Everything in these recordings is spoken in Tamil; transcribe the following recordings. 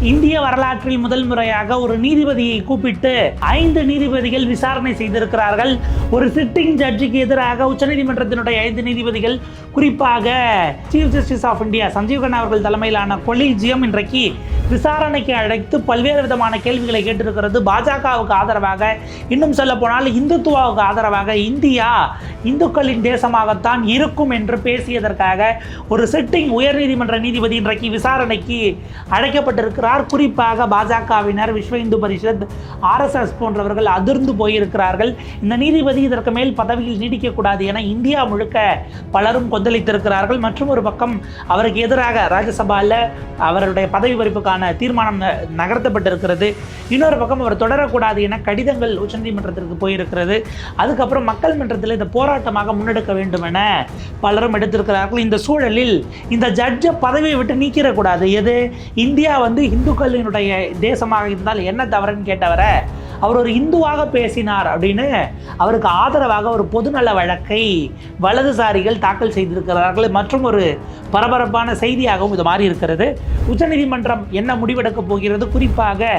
இந்திய வரலாற்றில் முதல் முறையாக ஒரு நீதிபதியை கூப்பிட்டு ஐந்து நீதிபதிகள் விசாரணை செய்திருக்கிறார்கள். ஒரு சிட்டிங் ஜட்ஜுக்கு எதிராக உச்சநீதிமன்றத்தினுடைய ஐந்து நீதிபதிகள் குறிப்பாக chief justice of India Sanjiv Khanna அவர்கள் தலைமையிலான கொலீஜியம் இன்றைக்கு விசாரணைக்கு அழைத்து பல்வேறு விதமான கேள்விகளை கேட்டிருக்கிறது. பாஜகவுக்கு ஆதரவாக இன்னும் சொல்ல போனால் இந்துத்துவாவுக்கு ஆதரவாக இந்தியா இந்துக்களின் தேசமாகத்தான் இருக்கும் என்று பேசியதற்காக ஒரு சிட்டிங் உயர்நீதிமன்ற நீதிபதி இன்றைக்கு விசாரணைக்கு அழைக்கப்பட்டிருக்கிறார். குறிப்பாக பாஜகவினர் விஸ்வ இந்து பரிஷத் ஆர்எஸ்எஸ் போன்றவர்கள் அதிர்ந்து போயிருக்கிறார்கள். இந்த நீதிபதி இதற்கு மேல் பதவியில் நீடிக்கக்கூடாது என இந்தியா முழுக்க பலரும் கொந்தளித்திருக்கிறார்கள். மற்றும் ஒரு பக்கம் அவருக்கு எதிராக ராஜ்யசபாவில் அவருடைய பதவி பறிப்புக்கான தீர்மானம் நகர்த்தப்பட்டிருக்கிறது. இன்னொரு பக்கம் அவர் தொடரக்கூடாது என கடிதங்கள் உச்சநீதிமன்றத்திற்கு போயிருக்கிறது. அதுக்கப்புறம் மக்கள் மன்றத்தில் இந்த போராட்டமாக முன்னெடுக்க வேண்டும் என பலரும் எடுத்திருக்கிறார்கள். இந்த சூழலில் இந்த ஜட்ஜை பதவியை விட்டு நீக்கிடக்கூடாது. எது? இந்தியா வந்து இந்துக்களினுடைய தேசமாக இருந்தால் என்ன தவறுன்னு கேட்டவரை அவர் ஒரு இந்துவாக பேசினார் அப்படின்னு அவருக்கு ஆதரவாக ஒரு பொதுநல வழக்கை வலதுசாரிகள் தாக்கல் செய்திருக்கிறார்கள் மற்றும் ஒரு பரபரப்பான செய்தியாகவும் இது மாறி இருக்கிறது. உச்சநீதிமன்றம் என்ன முடிவெடுக்கப் போகிறது? குறிப்பாக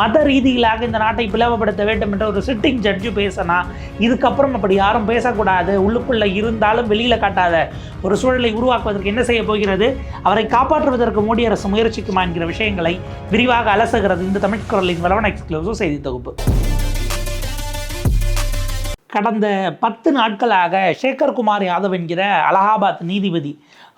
மத ரீதியிலாக இந்த நாட்டை பிளவுபடுத்த வேண்டும் என்ற ஒரு சிட்டிங் ஜட்ஜு பேசினா இதுக்கப்புறம் அப்படி யாரும் பேசக்கூடாது. உள்ளுக்குள்ளே இருந்தாலும் வெளியில் காட்டாத ஒரு சூழலை உருவாக்குவதற்கு என்ன செய்ய போகிறது? அவரை காப்பாற்றுவதற்கு மோடி அரசு முயற்சிக்குமா என்கிற விஷயங்களை விரிவாக அலசுகிறது இந்த தமிழ் குரலின் வளவன் எக்ஸ்க்ளூசிவ் செய்தி தொகுப்பு. கடந்த பத்து நாட்களாக சேகர் குமார் யாதவ் என்கிற அலகாபாத் நீதிபதி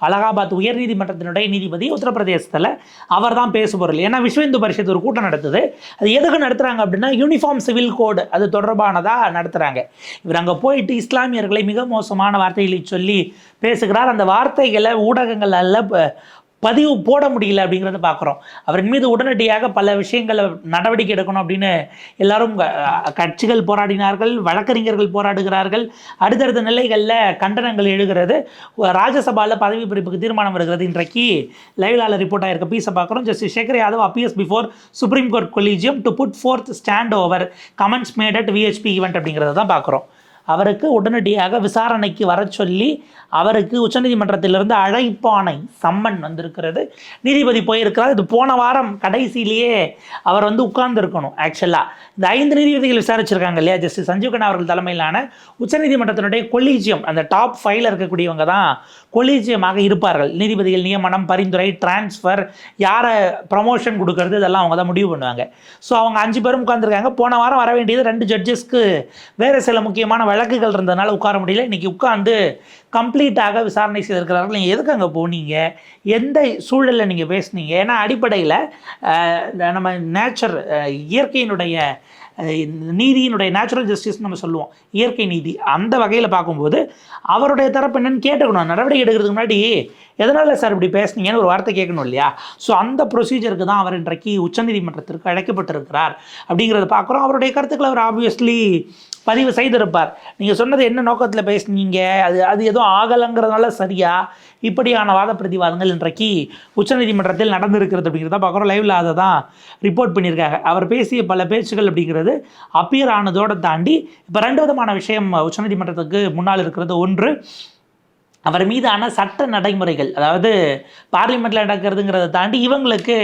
அலகாபாத் உயர்நீதிமன்றத்தினுடைய நீதிபதி உத்தரப்பிரதேசத்தில் அவர் தான் பேசுபொருள். ஏன்னா விஸ்வ இந்து பரிஷத் ஒரு கூட்டம் நடத்துது. அது எதுக்கு நடத்துகிறாங்க அப்படின்னா யூனிஃபார்ம் சிவில் கோடு அது தொடர்பானதாக நடத்துகிறாங்க இவர் அங்கே போயிட்டு இஸ்லாமியர்களை மிக மோசமான வார்த்தைகளை சொல்லி பேசுகிறார். அந்த வார்த்தைகளை ஊடகங்கள் அல்ல பதிவு போட முடியல அப்படிங்கிறத பார்க்குறோம். அவரின் மீது உடனடியாக பல விஷயங்களை நடவடிக்கை எடுக்கணும் அப்படின்னு எல்லாரும் கட்சிகள் போராடினார்கள் வழக்கறிஞர்கள் போராடுகிறார்கள். அடுத்தடுத்த நிலைகளில் கண்டனங்கள் எழுகிறது. ராஜ்யசபாவில் பதவி பிரிப்புக்கு தீர்மானம் வருகிறது. இன்றைக்கு லைவ்லால ரிப்போர்ட் ஆயிருக்க. பீஸை பார்க்குறோம். Justice Shekhar Yadav appears before supreme court collegium to put forth stand over comments made at VHP event அப்படிங்கிறத தான் பார்க்குறோம். அவருக்கு உடனடியாக விசாரணைக்கு வரச் சொல்லி அவருக்கு உச்சநீதிமன்றத்திலிருந்து அழைப்பானை சம்மன் வந்திருக்கிறது. நீதிபதி போயிருக்கிறார். இது போன வாரம் கடைசியிலேயே அவர் வந்து உட்கார்ந்துருக்கணும் ஆக்சுவலாக இந்த ஐந்து நீதிபதிகள் விசாரிச்சிருக்காங்க இல்லையா ஜஸ்டிஸ் சஞ்சீவ் கண்ணா அவர்கள் தலைமையிலான உச்சநீதிமன்றத்தினுடைய கொலீஜியம் அந்த டாப் ஃபைவ்ல இருக்கக்கூடியவங்க தான் கொலீஜியமாக இருப்பார்கள். நீதிபதிகள் நியமனம் பரிந்துரை டிரான்ஸ்ஃபர் யாரை ப்ரமோஷன் கொடுக்கறது இதெல்லாம் அவங்க தான் முடிவு பண்ணுவாங்க. ஸோ அவங்க அஞ்சு பேரும் உட்காந்துருக்காங்க போன வாரம் வர வேண்டியது ரெண்டு ஜட்ஜஸ்க்கு வேறு சில முக்கியமான வழக்குகள் இருந்ததுனால உட்கார முடியல. இன்றைக்கி உட்காந்து கம்ப்ளீட்டாக விசாரணை செய்திருக்கிறார்கள். நீங்கள் எதுக்கு அங்கே போனீங்க? எந்த சூழலில் நீங்கள் பேசுனீங்க? ஏன்னா அடிப்படையில் நம்ம நேச்சர் இயற்கையினுடைய நீதியினுடைய நேச்சுரல் ஜஸ்டிஸ் நம்ம சொல்லுவோம். இயற்கை நீதி. அந்த வகையில் பார்க்கும்போது அவருடைய தரப்பு என்னன்னு கேட்டுக்கணும். நடவடிக்கை எடுக்கிறதுக்கு முன்னாடி எதனால் சார் இப்படி பேசுனீங்கன்னு ஒரு வார்த்தை கேட்கணும் இல்லையா? ஸோ அந்த ப்ரொசீஜருக்கு தான் அவர் இன்றைக்கு உச்சநீதிமன்றத்திற்கு அழைக்கப்பட்டிருக்கிறார் அப்படிங்கிறத பார்க்குறோம். அவருடைய கருத்துக்களை அவர் ஆப்வியஸ்லி பதிவு செய்திருப்பார். நீங்கள் சொன்னது என்ன நோக்கத்தில் பேசுனீங்க? அது அது எதுவும் ஆகலைங்கிறதுனால சரியா? இப்படியான வாத பிரதிவாதங்கள் இன்றைக்கு உச்சநீதிமன்றத்தில் நடந்திருக்கிறது அப்படிங்கிறத பார்க்குறோம் லைவில் அதை தான் ரிப்போர்ட் பண்ணியிருக்காங்க. அவர் பேசிய பல பேச்சுகள் அப்படிங்கிறது அப்பியர் ஆனதோடு தாண்டி இப்போ ரெண்டு விதமான விஷயம் உச்சநீதிமன்றத்துக்கு முன்னால் இருக்கிறது. ஒன்று அவர் மீதான சட்ட நடைமுறைகள் அதாவது பார்லிமெண்ட்டில் நடக்கிறதுங்கிறத தாண்டி இவங்களுக்கு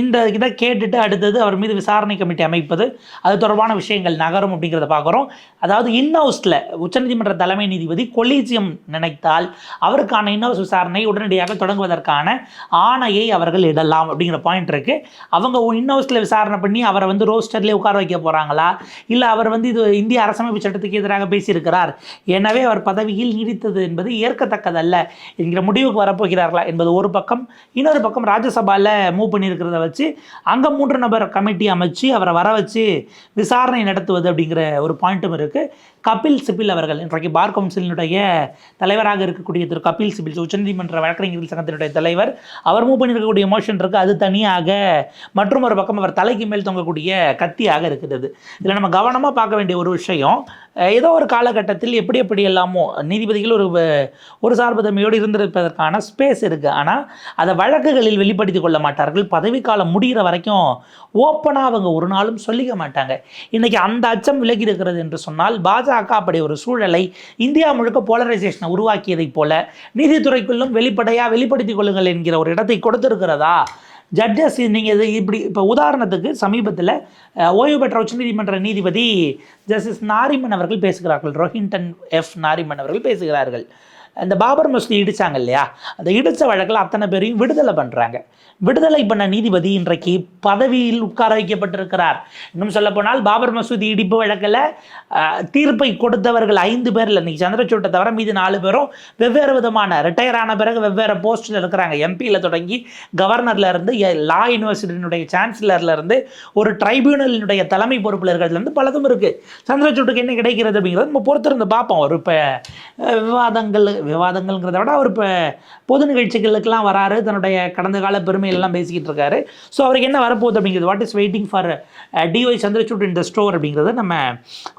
இந்த இதை கேட்டுட்டு அடுத்தது அவர் மீது விசாரணை கமிட்டி அமைப்பது அது தொடர்பான விஷயங்கள் நகரும் அப்படிங்கிறத பார்க்குறோம். அதாவது இன்ஹவுஸில் உச்சநீதிமன்ற தலைமை நீதிபதி கொலீஜியம் நினைத்தால் அவருக்கான இன்ஹவுஸ் விசாரணை உடனடியாக தொடங்குவதற்கான ஆணையை அவர்கள் இடலாம் அப்படிங்கிற பாயிண்ட் இருக்குது அவங்க இன்ஹவுஸில் விசாரணை பண்ணி அவரை வந்து ரோஸ்டர்லேயே உட்கார வைக்க போகிறாங்களா இல்லை அவர் வந்து இது இந்திய அரசமைப்பு சட்டத்துக்கு எதிராக பேசியிருக்கிறார். எனவே அவர் பதவியில் நீடித்தது என்பது ஏற்கத்தக்கதல்ல. என்கிற முடிவுக்கு வரப்போகிறார்களா என்பது ஒரு பக்கம். இன்னொரு பக்கம் ராஜ்யசபாவில் மூவ் பண்ணியிருக்கிறத வச்சு அங்கே மூன்று நபர் கமிட்டி அமைச்சு அவரை வர வச்சு விசாரணை நடத்துவது அப்படிங்கிற ஒரு பாயிண்ட்டும் இருக்குது கபில் சிபில் அவர்கள் இன்றைக்கு பார் கவுன்சிலினுடைய தலைவராக இருக்கக்கூடிய திரு கபில் சிபில் உச்சநீதிமன்ற வழக்கறிஞர்கள் சங்கத்தினுடைய தலைவர். அவர் மூவ் பண்ணியிருக்கக்கூடிய மோஷன் இருக்குது அது தனியாக மற்றும் ஒரு பக்கம் அவர் தலைக்கு மேல் தொங்கக்கூடிய கத்தியாக இருக்கிறது. இதில் நம்ம கவனமாக பார்க்க வேண்டிய ஒரு விஷயம் ஏதோ ஒரு காலகட்டத்தில் எப்படி எப்படி எல்லாமோ நீதிபதிகள் ஒரு ஒரு சார்புதன்மையோடு இருந்திருப்பதற்கான ஸ்பேஸ் இருக்குது ஆனால் அதை வழக்குகளில் வெளிப்படுத்திக் கொள்ள மாட்டார்கள். பதவிக்காலம் முடிகிற வரைக்கும் ஓப்பனாக அவங்க ஒரு நாளும் சொல்லிக்க மாட்டாங்க. இன்றைக்கி அந்த அச்சம் விலகி இருக்கிறது என்று சொன்னால் பாஜக அப்படி ஒரு சூழலை இந்தியா முழுக்க போலரைசேஷனை உருவாக்கியதைப் போல நீதித்துறைக்குள்ளும் வெளிப்படையாக வெளிப்படுத்திக் கொள்ளுங்கள் என்கிற ஒரு இடத்தை கொடுத்திருக்கிறதா? ஜட்ஜஸ் நீங்கள் இது இப்படி இப்போ உதாரணத்துக்கு சமீபத்தில் ஓய்வு பெற்ற உச்சநீதிமன்ற நீதிபதி ஜஸ்டிஸ் நாரிமன் அவர்கள் பேசுகிறார்கள். ரோஹின்டன் எஃப் நாரிமன் அவர்கள் பேசுகிறார்கள். இந்த பாபர் மசூதி இடித்தாங்க இல்லையா? அந்த இடித்த வழக்கில் அத்தனை பேரையும் விடுதலை பண்ணுறாங்க விடுதலை பண்ண நீதிபதி இன்றைக்கு பதவியில் உட்கார வைக்கப்பட்டிருக்கிறார். இன்னும் சொல்லப்போனால் பாபர் மசூதி இடிப்பு வழக்கில் தீர்ப்பை கொடுத்தவர்கள் ஐந்து பேரில் இன்னைக்கு சந்திரசூட்டை தவிர மீது நாலு பேரும் வெவ்வேறு விதமான ரிட்டையர் ஆன பிறகு வெவ்வேறு போஸ்ட்டில் இருக்கிறாங்க. எம்பியில் தொடங்கி கவர்னர்ல இருந்து லா யூனிவர்சிட்டியினுடைய சான்சலர்லேருந்து ஒரு ட்ரைபியூனலினுடைய தலைமை பொறுப்பில் இருக்கிறதுலேருந்து பலதும் இருக்குது சந்திரசூட்டுக்கு என்ன கிடைக்கிறது அப்படிங்கிறது நம்ம பொறுத்திருந்து பார்ப்போம். ஒரு இப்போ விவாதங்கள் விவாதங்கள்ங்கிறத விட அவர் இப்போ பொது நிகழ்ச்சிகளுக்கெல்லாம் வராரு. தன்னுடைய கடந்த கால பெருமையெல்லாம் பேசிக்கிட்டு இருக்காரு. ஸோ அவருக்கு என்ன வரப்போகுது அப்படிங்கிறது what is waiting for DY Chandrachud in the store அப்படிங்கிறத நம்ம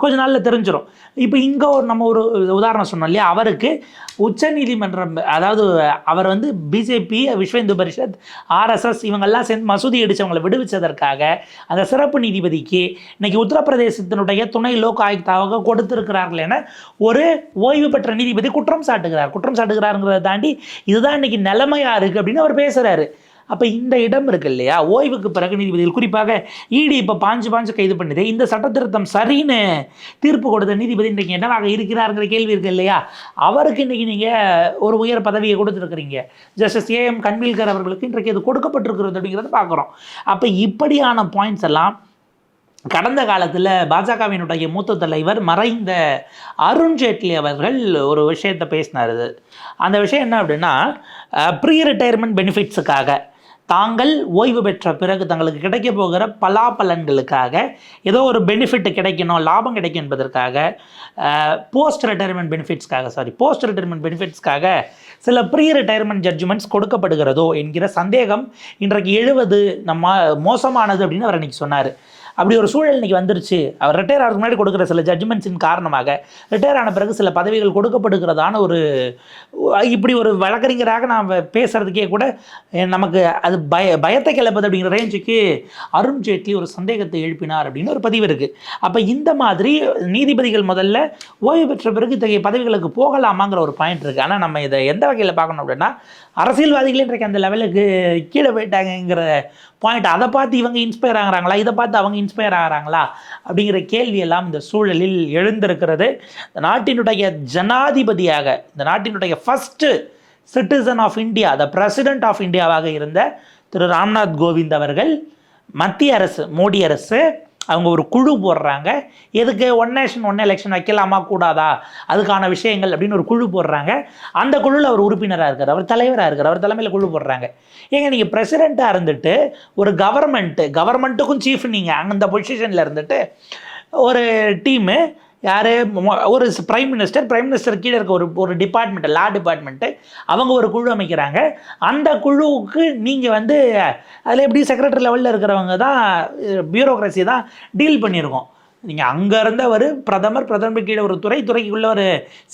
கொஞ்ச நாளில் தெரிஞ்சிடும் இப்போ இங்கே ஒரு நம்ம ஒரு உதாரணம் சொன்னோம் இல்லையா? அவருக்கு உச்சநீதிமன்றம் அதாவது அவர் வந்து பிஜேபி விஸ்வ இந்து பரிஷத் ஆர்எஸ்எஸ் இவங்கெல்லாம் சேர்ந்து மசூதி அடிச்சவங்களை விடுவிச்சதற்காக அந்த சிறப்பு நீதிபதிக்கு இன்னைக்கு உத்தரப்பிரதேசத்தினுடைய துணை லோக் ஆயுக்தாவாக கொடுத்திருக்கிறார்கள் என ஒரு ஓய்வு பெற்ற நீதிபதி குற்றம் சாட்டுகிறார். குற்றம் சாட்டுகிறாருங்கிறத தாண்டி இதுதான் இன்னைக்கு நிலைமையாக இருக்குது அப்படின்னு அவர் பேசுகிறாரு அப்போ இந்த இடம் இருக்கு இல்லையா? ஓய்வுக்கு பிறகு நீதிபதிகள் குறிப்பாக இடி இப்போ பாஞ்சு பாஞ்சு கைது பண்ணுது இந்த சட்ட திருத்தம் சரின்னு தீர்ப்பு கொடுத்த நீதிபதி இன்றைக்கு என்னவாக இருக்கிறாருங்கிற கேள்வி இருக்கு இல்லையா? அவருக்கு இன்றைக்கி நீங்கள் ஒரு உயர் பதவியை கொடுத்துருக்குறீங்க. ஜஸ்டிஸ் ஏஎம் கன்வீல்கர் அவர்களுக்கு இன்றைக்கு இது கொடுக்கப்பட்டிருக்கிறது அப்படிங்கிறத பார்க்குறோம். அப்போ இப்படியான பாயிண்ட்ஸ் எல்லாம் கடந்த காலத்தில் பாஜகவினுடைய மூத்த தலைவர் மறைந்த அருண் ஜேட்லி அவர்கள் ஒரு விஷயத்தை பேசினார். அந்த விஷயம் என்ன அப்படின்னா ப்ரீ ரிட்டையர்மெண்ட் பெனிஃபிட்ஸுக்காக தாங்கள் ஓய்வு பெற்ற பிறகு தங்களுக்கு கிடைக்க போகிற பலாபலன்களுக்காக ஏதோ ஒரு பெனிஃபிட் கிடைக்கணும் லாபம் கிடைக்கும் என்பதற்காக போஸ்ட் ரிட்டையர்மெண்ட் பெனிஃபிட்ஸ்க்காக சாரி போஸ்ட் ரிட்டையர்மெண்ட் பெனிஃபிட்ஸ்க்காக சில ப்ரீ ரிட்டையர்மெண்ட் ஜட்ஜ்மெண்ட்ஸ் கொடுக்கப்படுகிறதோ என்கிற சந்தேகம் இன்றைக்கு எழுவது நம்ம மோசமானது அப்படின்னு அவர் அன்றைக்கி சொன்னார். அப்படி ஒரு சூழல் இன்னைக்கு வந்துருச்சு. அவர் ரிட்டையர் ஆகிறதுக்கு முன்னாடி கொடுக்குற சில ஜட்ஜ்மெண்ட்ஸின் காரணமாக ரிட்டையர் ஆன பிறகு சில பதவிகள் கொடுக்கப்படுகிறதான ஒரு இப்படி ஒரு வழக்கறிஞராக நாம் பேசுகிறதுக்கே கூட நமக்கு அது பய பயத்தை கிளப்புது அப்படிங்கிற ரேஞ்சுக்கு அருண் ஜேட்லி ஒரு சந்தேகத்தை எழுப்பினார் அப்படின்னு ஒரு பதிவு இருக்குது அப்போ இந்த மாதிரி நீதிபதிகள் முதல்ல ஓய்வு பெற்ற பிறகு இத்தகைய பதவிகளுக்கு போகலாமாங்கிற ஒரு பாயிண்ட் இருக்குது ஆனால் நம்ம இதை எந்த வகையில் பார்க்கணும் அப்படின்னா அரசியல்வாதிகள் இன்றைக்கு அந்த லெவலுக்கு கீழே போயிட்டாங்கங்கிற பாயிண்ட் அதை பார்த்து இவங்க இன்ஸ்பயர் ஆகுறாங்களா? இதை பார்த்து அவங்க இன்ஸ்பயர் ஆகுறாங்களா? அப்படிங்கிற கேள்வியெல்லாம் இந்த சூழலில் எழுந்திருக்கிறது. இந்த நாட்டினுடைய ஜனாதிபதியாக இந்த நாட்டினுடைய first citizen of India the president of இந்தியாவாக இருந்த திரு ராம்நாத் கோவிந்த் அவர்கள் மத்திய அரசு மோடி அரசு அவங்க ஒரு குழு போடுறாங்க. எதுக்கு? ஒன் நேஷன் ஒன் எலெக்ஷன் வைக்கலாமா? கூடாதா? அதுக்கான விஷயங்கள் அப்படின்னு ஒரு குழு போடுறாங்க. அந்த குழுவில் அவர் உறுப்பினராக இருக்கார். அவர் தலைவராக இருக்கார். அவர் தலைமையில் குழு போடுறாங்க. ஏங்க நீங்கள் பிரசிடெண்ட்டாக இருந்துட்டு ஒரு கவர்மெண்ட்டு கவர்மெண்ட்டுக்கும் சீஃப் நீங்கள் அந்த பொசிஷனில் இருந்துட்டு ஒரு டீமு யார்? ஒரு பிரைம் மினிஸ்டர் பிரைம் மினிஸ்டர் கீழே இருக்க ஒரு ஒரு டிபார்ட்மெண்ட் லா டிபார்ட்மெண்ட்டு அவங்க ஒரு குழு அமைக்கிறாங்க. அந்த குழுவுக்கு நீங்கள் வந்து அதில் எப்படி செக்ரட்டரி லெவலில் இருக்கிறவங்க தான் பியூரோக்ரஸி தான் டீல் பண்ணியிருக்கோம் நீங்கள் அங்கே இருந்தவர் பிரதமர் பிரதமர் கீழே ஒரு துறை துறைக்குள்ளே ஒரு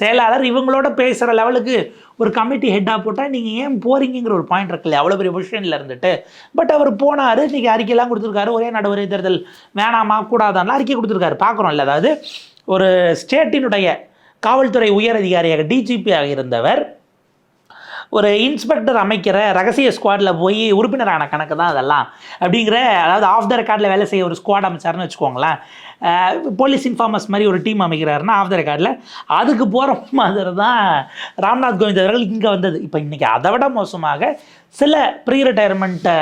செயலாளர் இவங்களோட பேசுகிற லெவலுக்கு ஒரு கமிட்டி ஹெட்டாக போட்டால் நீங்கள் ஏன் போகிறீங்கிற ஒரு பாயிண்ட் இருக்குல்ல அவ்வளோ பெரிய பொசிஷனில் இருந்துட்டு. பட் அவர் போனார் இன்றைக்கி அறிக்கையெல்லாம் கொடுத்துருக்காரு ஒரே நாடு தேர்தல் வேணாமா கூடாதான்லாம் அறிக்கை கொடுத்துருக்காரு பார்க்குறோம்ல அதாவது ஒரு ஸ்டேட்டினுடைய காவல்துறை உயர் அதிகாரியாக டிஜிபியாக இருந்தவர். ஒரு இன்ஸ்பெக்டர் அமைக்கிற ரகசிய ஸ்குவாடில் போய் உறுப்பினரான கணக்கு தான் அதெல்லாம். அப்படிங்கிற அதாவது ஆஃப் த ரெக்கார்டில் வேலை செய்ய ஒரு ஸ்குவாட் அமைச்சாருன்னு வச்சுக்கோங்களேன். போலீஸ் இன்ஃபார்மர்ஸ் மாதிரி ஒரு டீம் அமைக்கிறாருன்னா ஆஃப் த ரெக்கார்டில் அதுக்கு போகிற மாதிரி தான் ராம்நாத் கோவிந்த் அவர்கள் இங்கே வந்தது. இப்போ இன்றைக்கி அதை விட மோசமாக சில ப்ரீ ரிட்டையர்மெண்ட்டை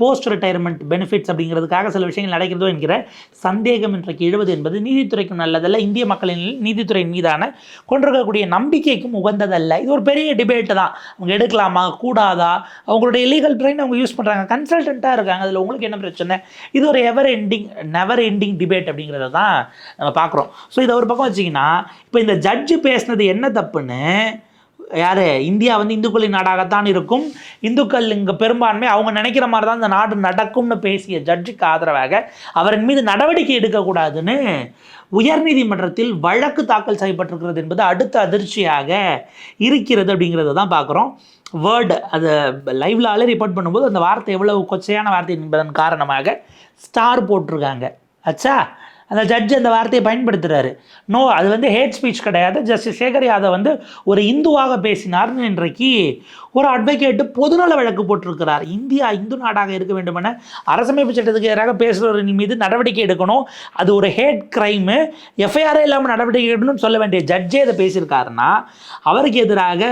போஸ்ட் ரிட்டையர்மெண்ட் பெனிஃபிட்ஸ் அப்படிங்கிறதுக்காக சில விஷயங்கள் நடக்கிறதோ என்கிற சந்தேகம் இன்றைக்கு எழுவது என்பது நீதித்துறைக்கும் நல்லதல்ல. இந்திய மக்களின் நீதித்துறையின் மீதான கொண்டிருக்கக்கூடிய நம்பிக்கைக்கும் உகந்ததல்ல. இது ஒரு பெரிய டிபேட்டு தான். அவங்க எடுக்கலாமா? கூடாதா? அவங்களுடைய லீகல் பிரெயின் அவங்க யூஸ் பண்ணுறாங்க கன்சல்டண்ட்டாக இருக்காங்க. அதில் உங்களுக்கு என்ன பிரச்சனை? இது ஒரு ever ending never ending debate அப்படிங்கிறத தான் நம்ம பார்க்குறோம். ஸோ இதை ஒரு பக்கம் வச்சிங்கன்னா இப்போ இந்த ஜட்ஜு பேசுனது என்ன தப்புன்னு யார்? இந்தியா வந்து இந்துக்களின் நாடாகத்தான் இருக்கும். இந்துக்கள் இங்கே பெரும்பான்மை அவங்க நினைக்கிற மாதிரி தான் இந்த நாடு நடக்கும்னு பேசிய ஜட்ஜுக்கு ஆதரவாக அவரின் மீது நடவடிக்கை எடுக்கக்கூடாதுன்னு உயர்நீதிமன்றத்தில் வழக்கு தாக்கல் செய்யப்பட்டிருக்கிறது என்பது அடுத்த அதிர்ச்சியாக இருக்கிறது அப்படிங்கிறத தான் பார்க்குறோம். வேர்டு அது லைவ்ல ஆளே ரிப்போர்ட் பண்ணும்போது அந்த வார்த்தை எவ்வளவு கொச்சையான வார்த்தை என்பதன் காரணமாக ஸ்டார் போட்டிருக்காங்க. அச்சா? அந்த ஜட்ஜ் அந்த வார்த்தையை பயன்படுத்துகிறாரு நோ அது வந்து ஹேட் ஸ்பீச் கிடையாது. ஜஸ்டிஸ் சேகர் யாதவ் வந்து ஒரு இந்துவாக பேசினார்னு இன்றைக்கு ஒரு அட்வொகேட்டு பொதுநல வழக்கு போட்டிருக்கிறார். இந்தியா இந்து நாடாக இருக்க வேண்டுமென அரசமைப்பு சட்டத்துக்கு எதிராக பேசுகிறவரின் மீது நடவடிக்கை எடுக்கணும். அது ஒரு ஹேட் கிரைமு எஃப்ஐஆரே இல்லாமல் நடவடிக்கை எடுக்கணும்னு சொல்ல வேண்டிய ஜட்ஜே இதை பேசியிருக்காருன்னா அவருக்கு எதிராக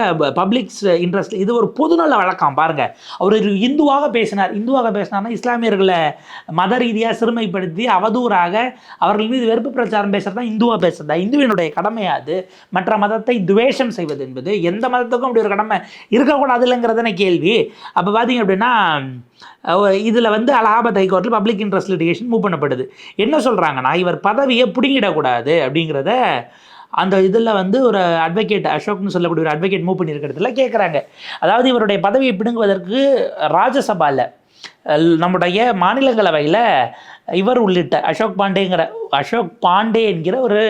பப்ளிக் இன்ட்ரெஸ்ட் இது ஒரு பொதுநல வழக்கம். பாருங்கள் அவர் இந்துவாக பேசினார். இந்துவாக பேசினார்னா இஸ்லாமியர்களை மத ரீதியாக சிறுமைப்படுத்தி அவதூறாக அவர்கள் மீது வெறுப்பு பிரச்சாரம் பேசுறது தான் இந்துவா பேசுறதா? இந்துவினுடைய கடமையாது மற்ற மதத்தை துவேஷம் செய்வது என்பது. எந்த மதத்துக்கும் அப்படி ஒரு கடமை இருக்கக்கூடாது இல்லைங்கிறதான கேள்வி. அப்போ பார்த்தீங்க அப்படின்னா இதில் வந்து அலகாபாத் ஹைகோர்ட்டில் பப்ளிக் இன்ட்ரெஸ்ட் லிட்டிகேஷன் மூவ் பண்ணப்படுது. என்ன சொல்கிறாங்கன்னா இவர் பதவியை பிடுங்கிடக்கூடாது அப்படிங்கிறத அந்த இதில் வந்து ஒரு அட்வொகேட் அசோக்னு சொல்லக்கூடிய ஒரு அட்வொகேட் மூவ் பண்ணியிருக்கிறதுல கேட்குறாங்க அதாவது இவருடைய பதவியை பிடுங்குவதற்கு ராஜ்யசபாவில் நம்முடைய மாநிலங்களவையில் இவர் உள்ளிட்ட அசோக் பாண்டேங்கிற அசோக் பாண்டே என்கிற ஒரு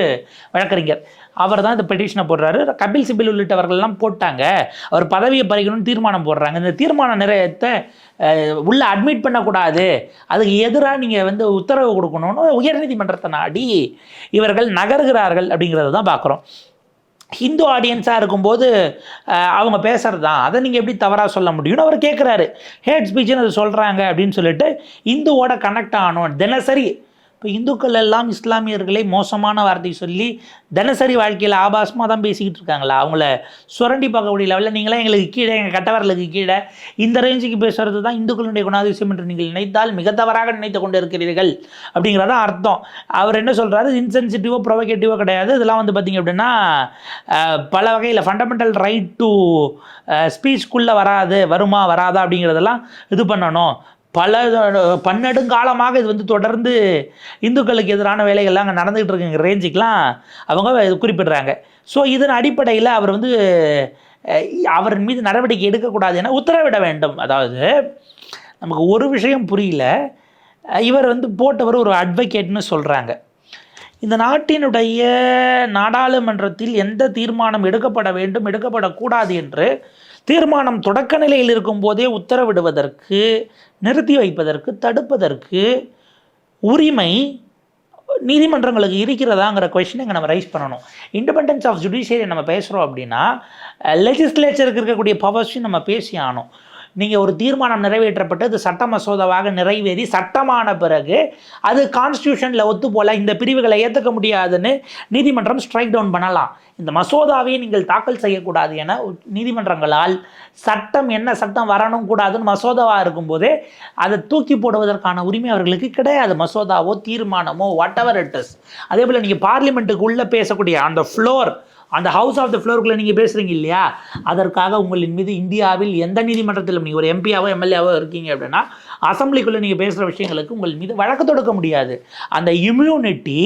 வழக்கறிஞர். அவர் தான் இந்த பெட்டிஷனை போடுறாரு. கபில் சிபில் உள்ளிட்டவர்கள்லாம் போட்டாங்க. அவர் பதவியை பறிக்கணும்னு தீர்மானம் போடுறாங்க. இந்த தீர்மான நிறையத்தை உள்ளே அட்மிட் பண்ணக்கூடாது. அதுக்கு எதிராக நீங்கள் வந்து உத்தரவு கொடுக்கணும்னு உயர்நீதிமன்றத்தை நாடி இவர்கள் நகர்கிறார்கள் அப்படிங்கிறத தான் பார்க்குறோம். ஹிந்து ஆடியன்ஸாக இருக்கும்போது அவங்க பேசுகிறது தான் அதை நீங்கள் எப்படி தவறாக சொல்ல முடியும்னு அவர் கேட்குறாரு ஹேட் ஸ்பீச்சுன்னு அது சொல்கிறாங்க அப்படின்னு சொல்லிட்டு இந்துவோட கனெக்ட் ஆகணும் தினசரி இப்போ இந்துக்கள் எல்லாம் இஸ்லாமியர்களை மோசமான வார்த்தை சொல்லி தினசரி வாழ்க்கையில் ஆபாசமாக தான் பேசிக்கிட்டு இருக்காங்களா? அவங்கள சுரண்டி பார்க்கக்கூடிய லெவலில் நீங்களே எங்களுக்கு கீழே எங்கள் கட்டவரலுக்கு கீழே இந்த ரேஞ்சுக்கு பேசுறது தான் இந்துக்களுடைய குணாதிசயம் என்று நீங்கள் நினைத்தால் மிக தவறாக நினைத்து கொண்டு இருக்கிறீர்கள் அர்த்தம். அவர் என்ன சொல்கிறாரு இன்சென்சிட்டிவோ ப்ரொவகேட்டிவோ கிடையாது. இதெல்லாம் வந்து பார்த்திங்க அப்படின்னா பல வகையில் ஃபண்டமெண்டல் ரைட் டு ஸ்பீச்குள்ளே வராது வருமா வராதா அப்படிங்கிறதெல்லாம் இது பண்ணணும். பல பன்னெடுங்காலமாக இது வந்து தொடர்ந்து இந்துக்களுக்கு எதிரான வேலைகள்லாம் அங்கே நடந்துகிட்டு இருக்குங்கிற ரேஞ்சுக்கெலாம் அவங்க இது குறிப்பிடுறாங்க. ஸோ இதன் அடிப்படையில் அவர் வந்து அவரின் மீது நடவடிக்கை எடுக்கக்கூடாது என உத்தரவிட வேண்டும். அதாவது நமக்கு ஒரு விஷயம் புரியல. இவர் வந்து போட்டவர் ஒரு அட்வொகேட்னு சொல்கிறாங்க இந்த நாட்டினுடைய நாடாளுமன்றத்தில் எந்த தீர்மானம் எடுக்கப்பட வேண்டும் எடுக்கப்படக்கூடாது என்று தீர்மானம் தொடக்க நிலையில் இருக்கும்போதே உத்தரவிடுவதற்கு நிறுத்தி வைப்பதற்கு தடுப்பதற்கு உரிமை நீதிமன்றங்களுக்கு இருக்கிறதாங்கிற கொஷினை இங்கே நம்ம ரைஸ் பண்ணணும். இண்டிபெண்டன்ஸ் ஆஃப் ஜுடிஷியரி நம்ம பேசுகிறோம் அப்படின்னா லெஜிஸ்லேச்சருக்கு இருக்கக்கூடிய பவர்ஸையும் நம்ம பேசி ஆனோம் நீங்கள் ஒரு தீர்மானம் நிறைவேற்றப்பட்டு அது சட்ட மசோதாவாக நிறைவேறி சட்டமான பிறகு அது கான்ஸ்டியூஷனில் ஒத்து போல இந்த பிரிவுகளை ஏற்றுக்க முடியாதுன்னு நீதிமன்றம் ஸ்ட்ரைக் டவுன் பண்ணலாம். இந்த மசோதாவை நீங்கள் தாக்கல் செய்யக்கூடாது என நீதிமன்றங்களால் சட்டம் என்ன சட்டம் வரணும் கூடாதுன்னு மசோதாவாக இருக்கும்போதே அதை தூக்கி போடுவதற்கான உரிமை அவர்களுக்கு கிடையாது. மசோதாவோ தீர்மானமோ வாட் எவர் இட் இஸ் அதே போல் நீங்கள் பார்லிமெண்ட்டுக்கு உள்ளே பேசக்கூடிய அந்த ஃப்ளோர் அந்த ஹவுஸ் ஆஃப் த ஃப்ளோருக்குள்ளே நீங்கள் பேசுகிறீங்க இல்லையா? அதற்காக உங்களின் மீது இந்தியாவில் எந்த நீதிமன்றத்திலும் நீங்கள் ஒரு எம்பியாவோ எம்எல்ஏவோ இருக்கீங்க அப்படின்னா அசம்பிளிக்குள்ளே நீங்கள் பேசுகிற விஷயங்களுக்கு உங்கள் மீது வழக்கு தொடுக்க முடியாது. அந்த இம்யூனிட்டி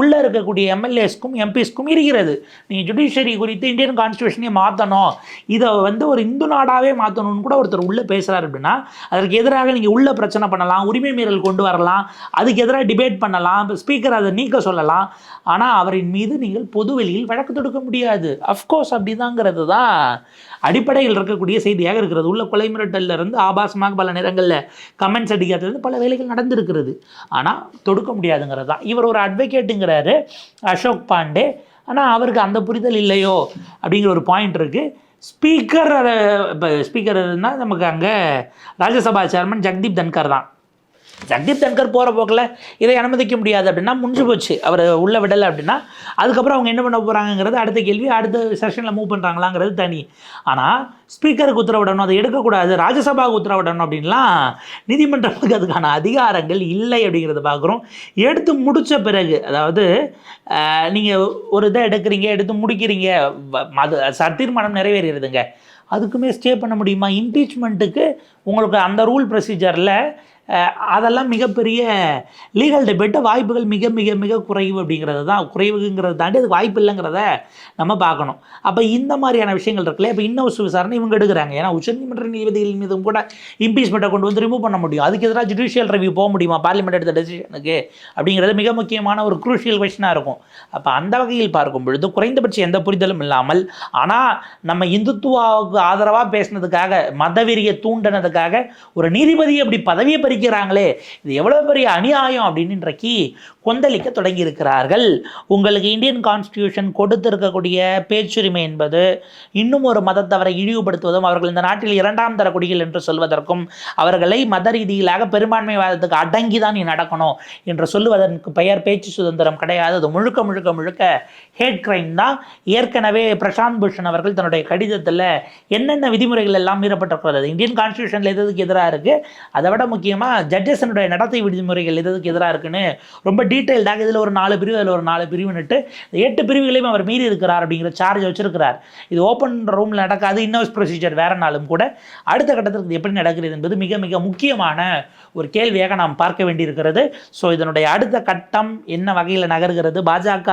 உள்ளே இருக்கக்கூடிய எம்எல்ஏஸ்க்கும் எம்பிஸ்க்கும் இருக்கிறது. நீங்கள் ஜுடிஷியரி குறித்து இந்தியன் கான்ஸ்டியூஷனையும் மாற்றணும் இதை வந்து ஒரு இந்து நாடாகவே மாற்றணும்னு கூட ஒருத்தர் உள்ளே பேசுகிறார் அப்படின்னா அதற்கு எதிராக நீங்கள் உள்ளே பிரச்சனை பண்ணலாம் உரிமை மீறல் கொண்டு வரலாம் அதுக்கு எதிராக டிபேட் பண்ணலாம் ஸ்பீக்கர் அதை நீக்க சொல்லலாம். ஆனால் அவரின் மீது நீங்கள் பொது வெளியில் வழக்கு தொடுக்க முடியாது. அஃப்கோர்ஸ் அப்படிதாங்கிறது தான் அடிப்படையில் இருக்கக்கூடிய செய்தியாக இருக்கிறது. உள்ள கொலை மிரட்டலிருந்து ஆபாசமாக பல நேரங்களில் கமெண்ட்ஸ் அடிக்கிறது பல வேலைகள் நடந்திருக்கிறது. ஆனால் தொடுக்க முடியாதுங்கிறது தான். இவர் ஒரு அட்வொகேட்டுங்கிறாரு அசோக் பாண்டே. ஆனால் அவருக்கு அந்த புரிதல் இல்லையோ அப்படிங்கிற ஒரு பாயிண்ட் இருக்குது ஸ்பீக்கர் அதை இப்போ ஸ்பீக்கர் நமக்கு அங்கே ராஜ்யசபா சேர்மன் ஜெகதீப் தன்கர் தான். ஜக்தீப் தன்கர் போகிற போக்கில் இதை அனுமதிக்க முடியாது அப்படின்னா முடிஞ்சு போச்சு. அவர் உள்ளே விடலை அப்படின்னா அதுக்கப்புறம் அவங்க என்ன பண்ண போகிறாங்கிறது அடுத்த கேள்வி அடுத்த செஷனில் மூவ் பண்ணுறாங்களாங்கிறது தனி. ஆனால் ஸ்பீக்கருக்கு உத்தரவிடணும் அதை எடுக்கக்கூடாது ராஜ்யசபாவுக்கு உத்தரவிடணும் அப்படின்லாம் நீதிமன்றத்துக்கு அதுக்கான அதிகாரங்கள் இல்லை அப்படிங்கிறத பார்க்குறோம் எடுத்து முடித்த பிறகு அதாவது நீங்கள் ஒரு இதை எடுக்கிறீங்க எடுத்து முடிக்கிறீங்க வ- அது ச- நிறைவேறிடுதுங்க. அதுக்குமே ஸ்டே பண்ண முடியுமா? இம்பீச்மெண்ட்டுக்கு உங்களுக்கு அந்த ரூல் ப்ரொசீஜரில் அதெல்லாம் மிகப்பெரிய லீகல் டிபேட்டு வாய்ப்புகள் மிக மிக மிக குறைவு அப்படிங்கிறது தான் குறைவுங்கிறத தாண்டி அது வாய்ப்பு இல்லைங்கிறத நம்ம பார்க்கணும். அப்போ இந்த மாதிரியான விஷயங்கள் இருக்குல்ல இப்போ இன்னொரு விசாரணை இவங்க எடுக்கிறாங்க. ஏன்னா உச்சநீதிமன்ற நீதிபதிகள் மீதும் கூட இம்பீச்மெண்ட்டை கொண்டு வந்து ரிமூவ் பண்ண முடியும். அதுக்கு எதிராக ஜுடிஷியல் ரிவ்யூ போக முடியுமா? பார்லிமெண்ட் எடுத்த டெசிஷனுக்கு அப்படிங்கிறது மிக முக்கியமான ஒரு குரூஷியல் கொஷனாக இருக்கும். அப்போ அந்த வகையில் பார்க்கும் பொழுது குறைந்தபட்சம் எந்த புரிதலும் இல்லாமல் ஆனால் நம்ம இந்துத்துவாவுக்கு ஆதரவாக பேசினதுக்காக மதவெறியை தூண்டினதுக்காக ஒரு நீதிபதியை அப்படி பதவியை பறிக்கிறாங்களே இது எவ்வளோ பெரிய அநியாயம் அப்படின்னு இன்றைக்கு கொந்தளிக்க தொடங்கியிருக்கிறார்கள். உங்களுக்கு இந்தியன் கான்ஸ்டியூஷன் கொடுத்திருக்கக்கூடிய பேச்சுரிமை என்பது இன்னும் ஒரு மதத்தவரை இழிவுபடுத்துவதும் அவர்கள் இந்த நாட்டில் இரண்டாம் தர குடிகள் என்று சொல்வதற்கும் அவர்களை மத ரீதியிலாக பெரும்பான்மைவாதத்துக்கு அடங்கி தான் நீ நடக்கணும் என்று சொல்லுவதற்கு பெயர் பேச்சு சுதந்திரம் கிடையாது. அது முழுக்க முழுக்க முழுக்க ஹேட் கிரைம் தான். ஏற்கனவே பிரசாந்த் பூஷன் அவர்கள் தன்னுடைய கடிதத்தில் என்னென்ன விதிமுறைகள் எல்லாம் மீறப்பட்டிருக்கிறது இந்தியன் கான்ஸ்டியூஷனில் எதுக்கு எதிராக இருக்குது அதை விட முக்கியமாக ஜட்ஜஸனுடைய நடத்தை விதிமுறைகள் எதுக்கு எதிராக இருக்குன்னு ரொம்ப டீட்டெயில்டாக இதில் ஒரு நாலு பிரிவு அதில் ஒரு நாலு பிரிவுன்னுட்டு இந்த எட்டு பிரிவுகளையும் அவர் மீறி இருக்கிறார் அப்படிங்கிற சார்ஜ் வச்சிருக்கிறார். இது ஓப்பன் ரூமில் நடக்காது இன்னோஸ் ப்ரொசீஜர் வேறனாலும் கூட. அடுத்த கட்டத்திற்கு இது எப்படி நடக்கிறது என்பது மிக மிக முக்கியமான ஒரு கேள்வியாக நாம் பார்க்க வேண்டியிருக்கிறது. ஸோ இதனுடைய அடுத்த கட்டம் என்ன வகையில் நகர்கிறது? பாஜக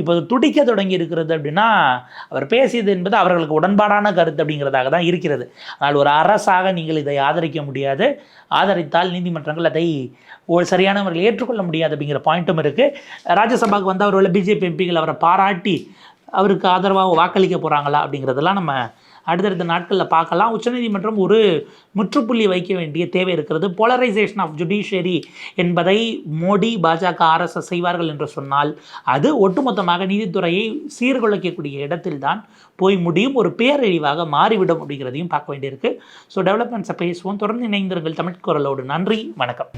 இப்போது துடிக்க தொடங்கி இருக்கிறது அப்படின்னா அவர் பேசியது என்பது அவர்களுக்கு உடன்பாடான கருத்து அப்படிங்கிறதாக தான் இருக்கிறது. ஆனால் ஒரு அரசாக நீங்கள் இதை ஆதரிக்க முடியாது. ஆதரித்தால் நீதிமன்றங்கள் அதை ஒரு சரியான முறையில் ஏற்றுக்கொள்ள முடியாது அப்படிங்கிற பாயிண்ட்டும் இருக்குது ராஜ்யசபாவுக்கு வந்து அவரோட பிஜேபி எம்பிகள் அவரை பாராட்டி அவருக்கு ஆதரவாக வாக்களிக்க போகிறாங்களா அப்படிங்கிறதெல்லாம் நம்ம அடுத்தடுத்த நாட்களில் பார்க்கலாம். உச்சநீதிமன்றம் ஒரு முற்றுப்புள்ளி வைக்க வேண்டிய தேவை இருக்கிறது. போலரைசேஷன் ஆஃப் ஜுடிஷியரி என்பதை மோடி பாஜக ஆர்எஸ்எஸ் செய்வார்கள் என்று சொன்னால் அது ஒட்டுமொத்தமாக நீதித்துறையை சீர்குலைக்கக்கூடிய இடத்தில்தான் போய் முடியும். ஒரு பேரழிவாக மாறிவிடும் அப்படிங்கிறதையும் பார்க்க வேண்டியிருக்கு. ஸோ டெவலப்மெண்ட்ஸை பேசுவோம். தொடர்ந்து இணைந்திருங்கள் தமிழ் குரலோடு. நன்றி. வணக்கம்.